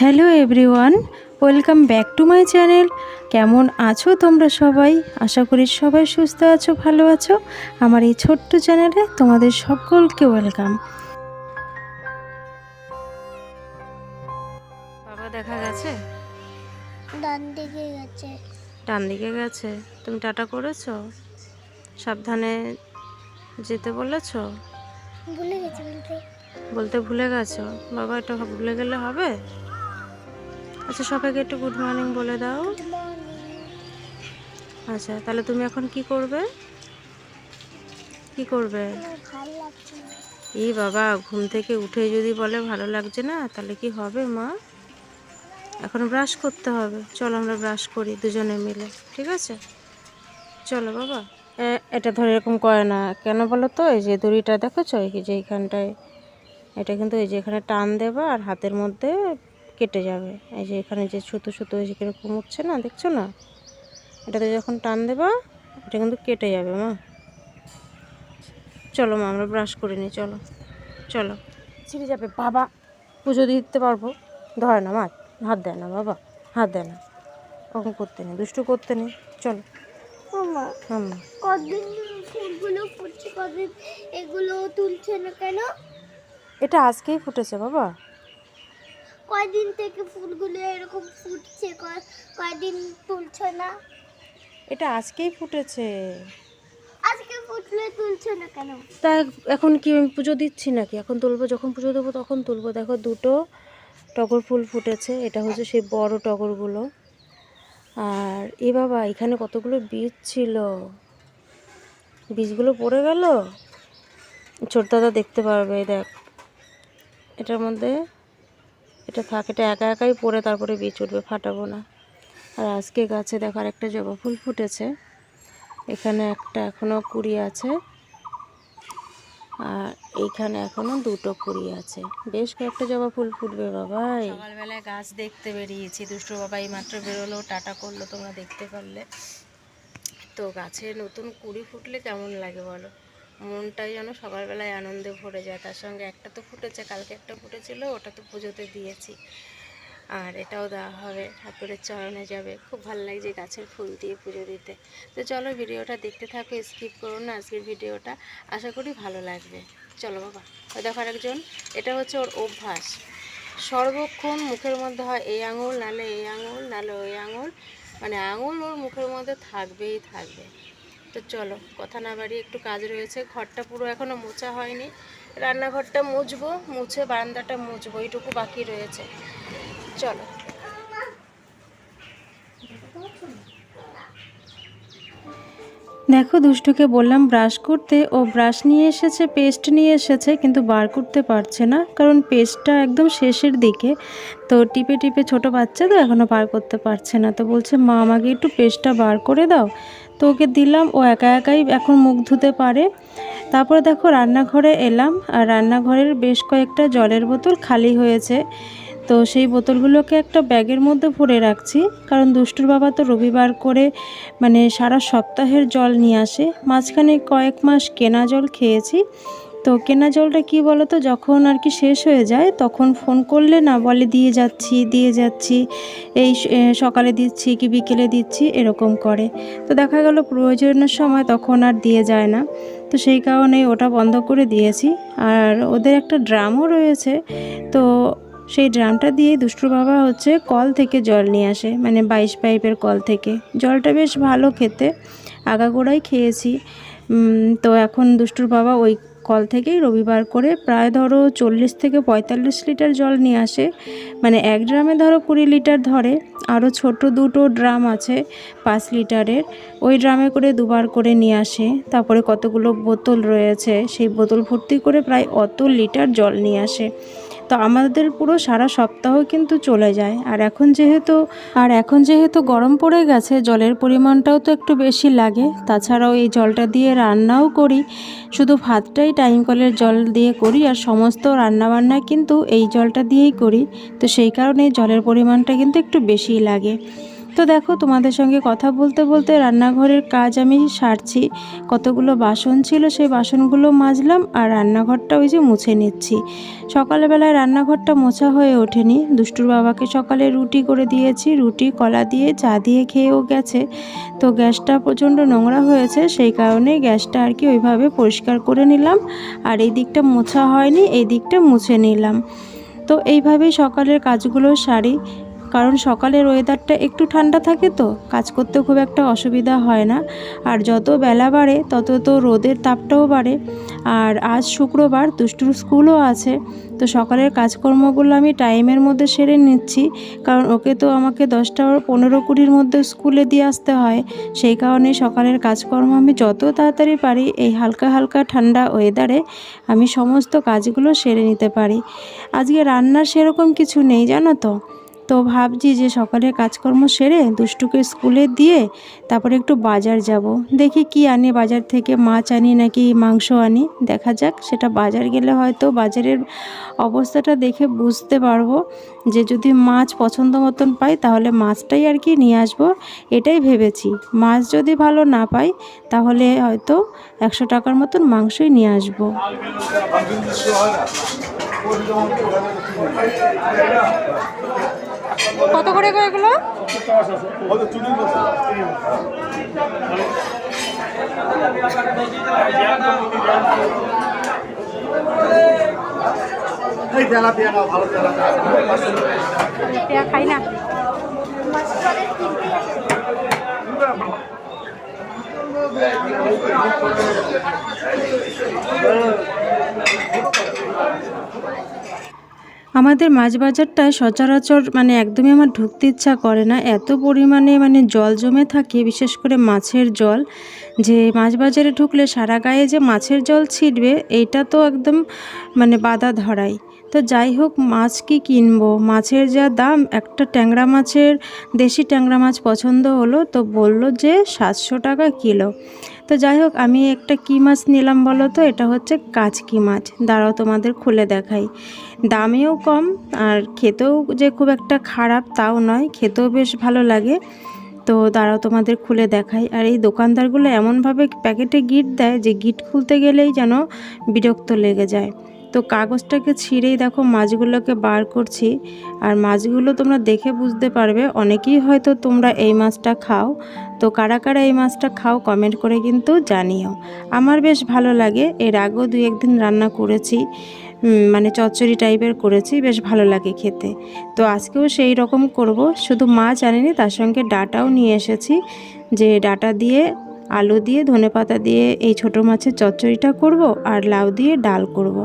Hello everyone welcome back to my channel. কেমন আছো তোমরা সবাই? আশা করি সবাই সুস্থ আছো ভালো আছো। আমার এই ছোট্ট চ্যানেলে তোমাদের সকলকে ওয়েলকাম। বাবা দেখা গেছে? ডান দিকে গেছে। ডান দিকে গেছে? তুমি টাটা করেছ? সাবধানে যেতে বলেছ? ভুলে গেছে বলতে। বলতে ভুলে গেছো? বাবা এটা ভুলে গেলে হবে? আচ্ছা সবাইকে একটু গুড মর্নিং বলে দাও। আচ্ছা তাহলে তুমি এখন কি করবে? কি করবে? এই বাবা, ঘুম থেকে উঠে যদি বলে ভালো লাগছে না, তাহলে কি হবে মা? এখন ব্রাশ করতে হবে। চলো আমরা ব্রাশ করি দুজনে মিলে, ঠিক আছে? চলো বাবা। এটা ধরে এরকম করে না। কেন বলো তো? এই যে দড়িটা দেখেছ? এই যে এইখানটায়। এটা কিন্তু এই যে এখানে টান দেবা আর হাতের মধ্যে কেটে যাবে। এই যে এখানে যে সুতো সুতো যে কীরকম উঠছে না দেখছ না? এটাতে যখন টান দেবা এটা কিন্তু কেটে যাবে মা। চলো মা আমরা ব্রাশ করে নিই চলো। চলো। ছিঁড়ে যাবে বাবা। পুজো দিতে পারব। ধরে না মা হাত দেয় না বাবা। হাত দেয় না। ওরকম করতে নেই দুষ্টু করতে নেই। চলো। মামা হুম কদিন ফুলগুলো ফুটছে? কদিন এগুলো তুলছে না কেন? এটা আজকেই ফুটেছে বাবা। কয়দিন থেকে ফুলগুলো এরকম ফুটছে? কয়দিন তুলছে না? এটা আজকেই ফুটেছে। আজকে ফুটলে তুলছে না কেন? তা এখন কি আমি পুজো দিচ্ছি নাকি? এখন তুলবো যখন পুজো দেবো তখন তুলবো। দেখো দুটো টগর ফুল ফুটেছে এটা হচ্ছে সেই বড় টগরগুলো। আর এ বাবা এখানে কতগুলো বীজ ছিল? বীজগুলো পড়ে গেল? ছোট দাদা দেখতে পারবে দেখ। এটার মধ্যে এটা থাক, এটা একা একাই পরে তারপরে বীজ উঠবে, ফাটাবো না। আর আজকে গাছে দেখো আর একটা জবা ফুল ফুটেছে। এখানে একটা এখনও কুড়ি আছে। আর এইখানে এখনও দুটো কুড়ি আছে। বেশ কয়েকটা জবা ফুল ফুটবে বাবাই। সকালবেলায় গাছ দেখতে বেরিয়েছি। দুষ্টু বাবা এই মাত্র বেরোলো, টাটা করল তোমরা দেখতে পারলে। তো গাছে নতুন কুড়ি ফুটলে কেমন লাগে বলো? মনটাই যেন সকালবেলায় আনন্দে ভরে যায়। তার সঙ্গে একটা তো ফুটেছে, কালকে একটা ফুটেছিল, ওটা তো পুজোতে দিয়েছি। আর এটাও দেওয়া হবে, ঠাকুরের চরণে যাবে। খুব ভালো লাগছে গাছের ফুল দিয়ে পুজো দিতে। তো চলো ভিডিওটা দেখতে থাকো, স্কিপ করো না আজকের ভিডিওটা। আশা করি ভালো লাগবে। চলো বাবা, ওই দেখো একজন এটা হচ্ছে ওর অভ্যাস। সর্বক্ষণ মুখের মধ্যে হয়, এই আঙুল, নালে এই আঙুল, নালে ওই আঙুল। মানে আঙুল ওর মুখের মধ্যে থাকবেই থাকবে। তো চলো, কথা না বাড়িয়ে একটু কাজ রয়েছে। ঘরটা পুরো এখনও মোছা হয়নি। রান্নাঘরটা মুছবো, মুছে বারান্দাটা মুছবো, এইটুকু বাকি রয়েছে। চলো। দেখো, দুষ্টুকে বললাম ব্রাশ করতে। ও ব্রাশ নিয়ে এসেছে, পেস্ট নিয়ে এসেছে, কিন্তু বার করতে পারছে না, কারণ পেস্টটা একদম শেষের দিকে। তো টিপে টিপে ছোট বাচ্চা তো এখনও বার করতে পারছে না। তো বলছে, মা, আমাকে একটু পেস্টটা বার করে দাও। তো ওকে দিলাম, ও একা একাই এখন মুখ ধুতে পারে। তারপরে দেখো, রান্নাঘরে এলাম, আর রান্নাঘরের বেশ কয়েকটা জলের বোতল খালি হয়েছে। তো সেই বোতলগুলোকে একটা ব্যাগের মধ্যে ভরে রাখছি। কারণ দুষ্টুর বাবা তো রবিবার করে মানে সারা সপ্তাহের জল নিয়ে আসে। মাঝখানে কয়েক মাস কেনা জল খেয়েছি। তো কেনা জলটা কি বলো তো যখন আর কি শেষ হয়ে যায়, তখন ফোন করলে না বলে, দিয়ে যাচ্ছি দিয়ে যাচ্ছি, এই সকালে দিচ্ছি কি বিকেলে দিচ্ছি, এরকম করে। তো দেখা গেল প্রয়োজনের সময় তখন আর দিয়ে যায় না। তো সেই কারণে ওটা বন্ধ করে দিয়েছি। আর ওদের একটা ড্রামও রয়েছে। তো সেই ড্রামটা দিয়ে দুষ্টুর বাবা হচ্ছে কল থেকে জল নিয়ে আসে মানে বাইশ পাইপের কল থেকে। জলটা বেশ ভালো খেতে, আগাগোড়াই খেয়েছি। তো এখন দুষ্টুর বাবা ওই কল থেকেই রবিবার করে প্রায় ধরো চল্লিশ থেকে পঁয়তাল্লিশ লিটার জল নিয়ে আসে। মানে এক ড্রামে ধরো কুড়ি লিটার ধরে। আরও ছোট দুটো ড্রাম আছে পাঁচ লিটারের। ওই ড্রামে করে দুবার করে নিয়ে আসে। তারপরে কতগুলো বোতল রয়েছে, সেই বোতল ভর্তি করে প্রায় অত লিটার জল নিয়ে আসে। তো আমাদের পুরো সারা সপ্তাহ কিন্তু চলে যায়। আর এখন যেহেতু, আর এখন যেহেতু গরম পড়ে গেছে, জলের পরিমাণটাও তো একটু বেশি লাগে। তাছাড়াও এই জলটা দিয়ে রান্নাও করি। শুধু ভাতটাই টাইম কলের জল দিয়ে করি আর সমস্ত রান্নাবান্না কিন্তু এই জলটা দিয়েই করি। তো সেই কারণে জলের পরিমাণটা কিন্তু একটু বেশিই লাগে। তো দেখো, তোমাদের সঙ্গে কথা বলতে বলতে রান্নাঘরের কাজ আমি সারছি। কতগুলো বাসন ছিল, সেই বাসনগুলো মাজলাম আর রান্নাঘরটা ওই যে মুছে নিচ্ছি। সকালবেলায় রান্নাঘরটা মোছা হয়ে ওঠেনি। দুষ্টুর বাবাকে সকালে রুটি করে দিয়েছি, রুটি, কলা দিয়ে চা দিয়ে খেয়েও গেছে। তো গ্যাসটা প্রচণ্ড নোংরা হয়েছে, সেই কারণে গ্যাসটা আর কি ওইভাবে পরিষ্কার করে নিলাম আর এই দিকটা মোছা হয়নি, এই দিকটা মুছে নিলাম। তো এইভাবেই সকালের কাজগুলো সারি। কারণ সকালের ওয়েদারটা একটু ঠান্ডা থাকে তো, কাজ করতে খুব একটা অসুবিধা হয় না। আর যত বেলা বাড়ে, তত তো রোদের তাপটাও বাড়ে। আর আজ শুক্রবার দুষ্টুর স্কুলও আছে, তো সকালের কাজকর্মগুলো আমি টাইমের মধ্যে সেরে নিচ্ছি। কারণ ওকে তো আমাকে দশটা পনেরো কুড়ির মধ্যে স্কুলে দিয়ে আসতে হয়। সেই কারণে সকালের কাজকর্ম আমি যত তাড়াতাড়ি পারি, এই হালকা হালকা ঠান্ডা ওয়েদারে আমি সমস্ত কাজগুলো সেরে নিতে পারি। আজকে রান্নার সেরকম কিছু নেই, জানো তো? তো ভাবছি যে সকালে কাজকর্ম সেরে দুষ্টুকে স্কুলে দিয়ে তারপরে একটু বাজার যাব। দেখি কি আনি, বাজার থেকে মাছ আনি নাকি মাংস আনি, দেখা যাক। সেটা বাজার গেলে হয়তো বাজারের অবস্থাটা দেখে বুঝতে পারব যে যদি মাছ পছন্দ মতন পাই তাহলে মাছটাই আর কি নিয়ে আসব, এটাই ভেবেছি। মাছ যদি ভালো না পাই তাহলে হয়তো একশো টাকার মতন মাংসই নিয়ে আসব। কত করে গো এগুলো খাই না। আমাদের মাছ বাজারটায় সচরাচর মানে একদমই আমার ঢুকতে ইচ্ছা করে না। এত পরিমাণে মানে জল জমে থাকে, বিশেষ করে মাছের জল। যে মাছ বাজারে ঢুকলে সারা গায়ে যে মাছের জল ছিটবে, এইটা তো একদম মানে বাধা ধরাই তো যাই হোক, মাছ কি কিনবো? মাছের যা দাম, একটা ট্যাংরা মাছের দেশি ট্যাংরা মাছ পছন্দ হলো, তো বলল যে সাতশো টাকা কিলো। তো যাই হোক, আমি একটা কী মাছ নিলাম বলো তো? এটা হচ্ছে কাচকি মাছ। দাঁড়াও তোমাদের খুলে দেখাই। দামেও কম আর খেতেও যে খুব একটা খারাপ তাও নয়, খেতেও বেশ ভালো লাগে। তো দাঁড়াও তোমাদের খুলে দেখাই। আর এই দোকানদারগুলো এমনভাবে প্যাকেটে গিট দেয় যে গিট খুলতে গেলেই যেন বিরক্ত লেগে যায়। তো কাগজটাকে ছিঁড়েই দেখো মাছগুলোকে বার করছি। আর মাছগুলো তোমরা দেখে বুঝতে পারবে, অনেকেই হয়তো তোমরা এই মাছটা খাও। তো কারা কারা এই মাছটা খাও কমেন্ট করে কিন্তু জানিও। আমার বেশ ভালো লাগে, এর আগেও দুই একদিন রান্না করেছি মানে চচ্চড়ি টাইপের করেছি, বেশ ভালো লাগে খেতে। তো আজকেও সেই রকম করব, শুধু মাছ আনিনি তার সঙ্গে ডাটাও নিয়ে এসেছি, যে ডাটা দিয়ে আলু দিয়ে, ধনেপাতা দিয়ে এই ছোটো মাছের চচ্চড়িটা করব, আর লাউ দিয়ে ডাল করব।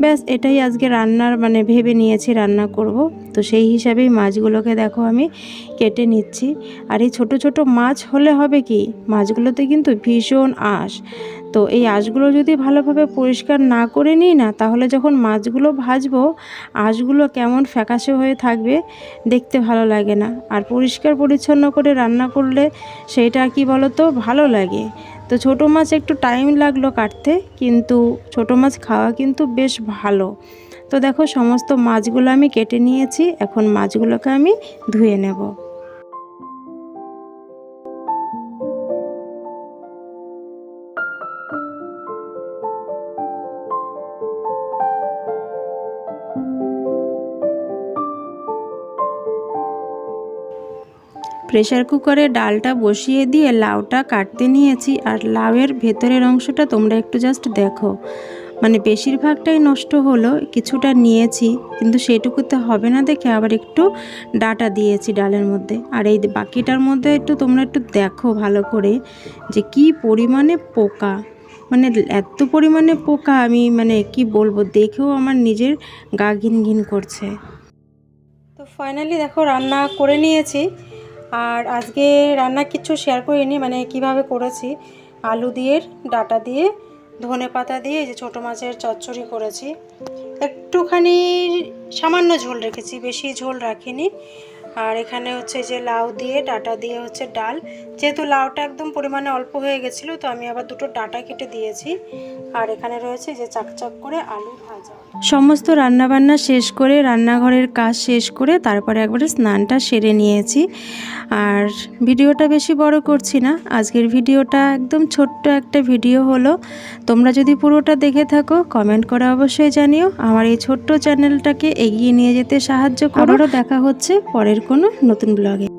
ব্যাস, এটাই আজকে রান্নার মানে ভেবে নিয়েছি রান্না করব। তো সেই হিসাবেই মাছগুলোকে দেখো আমি কেটে নিচ্ছি। আর এই ছোট ছোট মাছ হলে হবে কি? মাছগুলোতে কিন্তু ভীষণ আঁশ। তো এই আঁশগুলো যদি ভালোভাবে পরিষ্কার না করে নিই না, তাহলে যখন মাছগুলো ভাজবো, আঁশগুলো কেমন ফ্যাকাশে হয়ে থাকবে দেখতে ভালো লাগে না। আর পরিষ্কার পরিচ্ছন্ন করে রান্না করলে সেইটা কি বলো তো ভালো লাগে। তো ছোটো মাছ একটু টাইম লাগল কাটতে, কিন্তু ছোটো মাছ খাওয়া কিন্তু বেশ ভালো। তো দেখো, সমস্ত মাছগুলো আমি কেটে নিয়েছি, এখন মাছগুলোকে আমি ধুয়ে নেব। প্রেশার কুকারে ডালটা বসিয়ে দিয়ে লাউটা কাটতে নিয়েছি আর লাউয়ের ভেতরের অংশটা তোমরা একটু জাস্ট দেখো। মানে বেশিরভাগটাই নষ্ট হলো, কিছুটা নিয়েছি, কিন্তু সেটুকুতে হবে না দেখে আবার একটু ডাটা দিয়েছি ডালের মধ্যে। আর এই বাকিটার মধ্যে একটু তোমরা একটু দেখো ভালো করে যে কি পরিমাণে পোকা। মানে এত পরিমাণে পোকা আমি মানে কি বলব, দেখেও আমার নিজের গা ঘিন ঘিন করছে। তো ফাইনালি দেখো রান্না করে নিয়েছি। আর আজকে রান্না কিছু শেয়ার করিনি মানে কীভাবে করেছি। আলু দিয়ে, ডাটা দিয়ে, ধনে পাতা দিয়ে যে ছোটো মাছের চচ্চড়ি করেছি। একটুখানি সামান্য ঝোল রেখেছি, বেশি ঝোল রাখিনি। আর এখানে হচ্ছে যে লাউ দিয়ে ডাটা দিয়ে হচ্ছে ডাল। যেহেতু লাউটা একদম পরিমাণে অল্প হয়ে গেছিল তো আমি আবার দুটো ডাটা কেটে দিয়েছি। আর এখানে রয়েছে যে চাকচাক করে আলু ভাজা। সমস্ত রান্নাবান্না শেষ করে রান্নাঘরের কাজ শেষ করে তারপরে একবারে স্নানটা সেরে নিয়েছি। আর ভিডিওটা বেশি বড় করছি না আজকের ভিডিওটা একদম ছোট্ট একটা ভিডিও হলো। তোমরা যদি পুরোটা দেখে থাকো কমেন্ট করে অবশ্যই জানিও। আমার এই ছোট্ট চ্যানেলটাকে এগিয়ে নিয়ে যেতে সাহায্য করো। দেখা হচ্ছে পরের কোনো নতুন ব্লগে